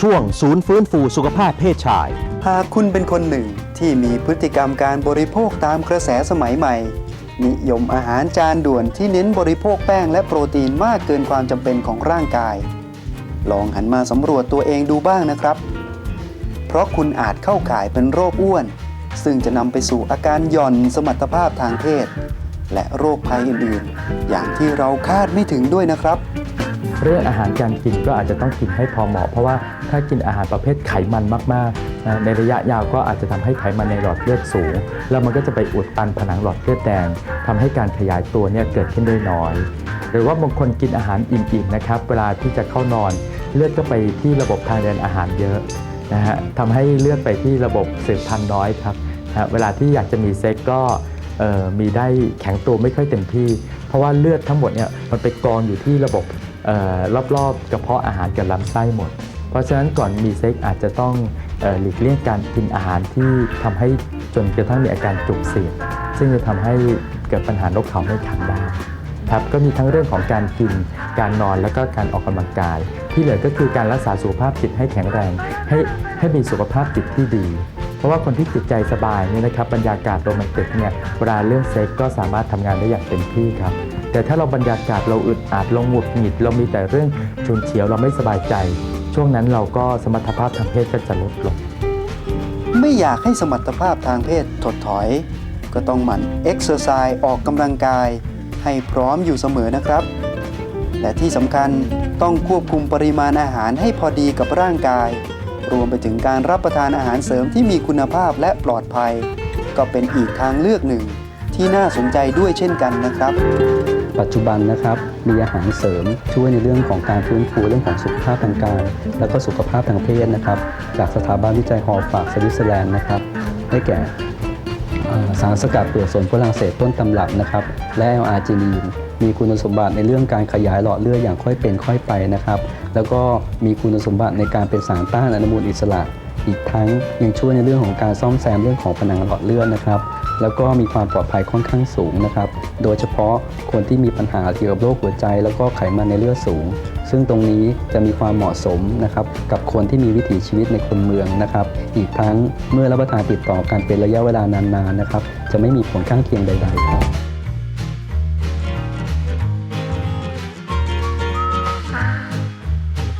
ช่วงศูนย์ฟื้นฟูสุขภาพเพศชาย หากคุณเป็นคนหนึ่งที่มีพฤติกรรมการบริโภคตามกระแสสมัยใหม่ นิยมอาหารจานด่วนที่เน้นบริโภคแป้งและโปรตีนมากเกินความจำเป็นของร่างกาย ลองหันมาสำรวจตัวเองดูบ้างนะครับ เพราะคุณอาจเข้าข่ายเป็นโรคอ้วน ซึ่งจะนำไปสู่อาการหย่อนสมรรถภาพทางเพศ และโรคภัยอื่นๆ อย่างที่เราคาดไม่ถึงด้วยนะครับ เรื่องอาหารการกินก็อาจจะต้องกินให้พอเหมาะเพราะว่า ถ้ากินอาหารประเภทไขมันมากๆนะในระยะยาวก็อาจจะทำให้ไขมันในหลอดเลือดสูง แล้วมันก็จะไปอุดตันผนังหลอดเลือดแดงทำให้การขยายตัวเนี่ยเกิดขึ้นได้น้อย หรือว่าบางคนกินอาหารอิ่มๆนะครับ เวลาที่จะเข้านอน เลือดก็ไปที่ระบบทางเดินอาหารเยอะนะฮะทำให้เลือดไปที่ระบบสืบพันธุ์น้อยครับนะเวลาที่อยากจะมีเซ็กก็มีได้แข็งตัวไม่ค่อยเต็มที่ เพราะว่าเลือดทั้งหมดเนี่ยมันไปกองอยู่ที่ระบบออรอบๆกระเพาะอาหารกับลำไส้หมด เพราะฉะนั้นก่อนมีเซ็กอาจจะต้องหลีกเลี่ยงการกินอาหารที่ทำให้จนกระทั่งมีอาการจุกเสียดซึ่งจะทำให้เกิดปัญหานกเขาไม่ขันได้ครับก็มีทั้งเรื่องของการกิน การนอนแล้วก็การออกกำลังกาย ที่เหลือก็คือการรักษาสุขภาพจิตให้แข็งแรง ให้ให้มีสุขภาพจิตที่ดี เพราะว่าคนที่จิตใจสบายเนี่ยนะครับบรรยากาศโรแมนติกเนี่ยเวลาเรื่องเซ็กก็สามารถทำงานได้อย่างเต็มที่ครับ แต่ถ้าเราบรรยากาศเราอึดอัดเราหงุดหงิดเรามีแต่เรื่องชุนเฉียวเราไม่สบายใจ ช่วงนั้นเราก็สมรรถภาพทางเพศก็จะลดลง ไม่อยากให้สมรรถภาพทางเพศถดถอย ก็ต้องหมั่นเอ็กซ์เซอร์ไซส์ออกกำลังกาย ให้พร้อมอยู่เสมอนะครับ และที่สำคัญต้องควบคุมปริมาณอาหารให้พอดีกับร่างกาย รวมไปถึงการรับประทานอาหารเสริมที่มีคุณภาพและปลอดภัย ก็เป็นอีกทางเลือกหนึ่งที่น่าสนใจด้วยเช่นกันนะครับ ปัจจุบันนะครับมีอาหารเสริมช่วยในเรื่องของการฟื้นฟูเรื่องของสุขภาพทางกาย และก็สุขภาพทางเพศนะครับ จากสถาบันวิจัยฮอลฟากสวิตเซอร์แลนด์นะครับได้แก่สารสกัดเปลือกสนฝรั่งเศสต้นตำรับนะครับและแอลอาร์จินีนมีคุณสมบัติในเรื่องการขยายหลอดเลือดอย่างค่อยเป็นค่อยไปนะครับแล้วก็มีคุณสมบัติในการเป็นสารต้านอนุมูลอิสระ อีกทั้งยังช่วยในเรื่องของการซ่อมแซมเรื่องของผนังหลอดเลือดนะครับ แล้วก็มีความปลอดภัยค่อนข้างสูงนะครับ โดยเฉพาะคนที่มีปัญหาเกี่ยวกับโรคหัวใจ แล้วก็ไขมันในเลือดสูง ซึ่งตรงนี้จะมีความเหมาะสมนะครับกับคนที่มีวิถีชีวิตในคนเมืองนะครับ อีกทั้งเมื่อรับประทานติดต่อกันเป็นระยะเวลานานๆนะครับ จะไม่มีผลข้างเคียงใด ๆ ครับ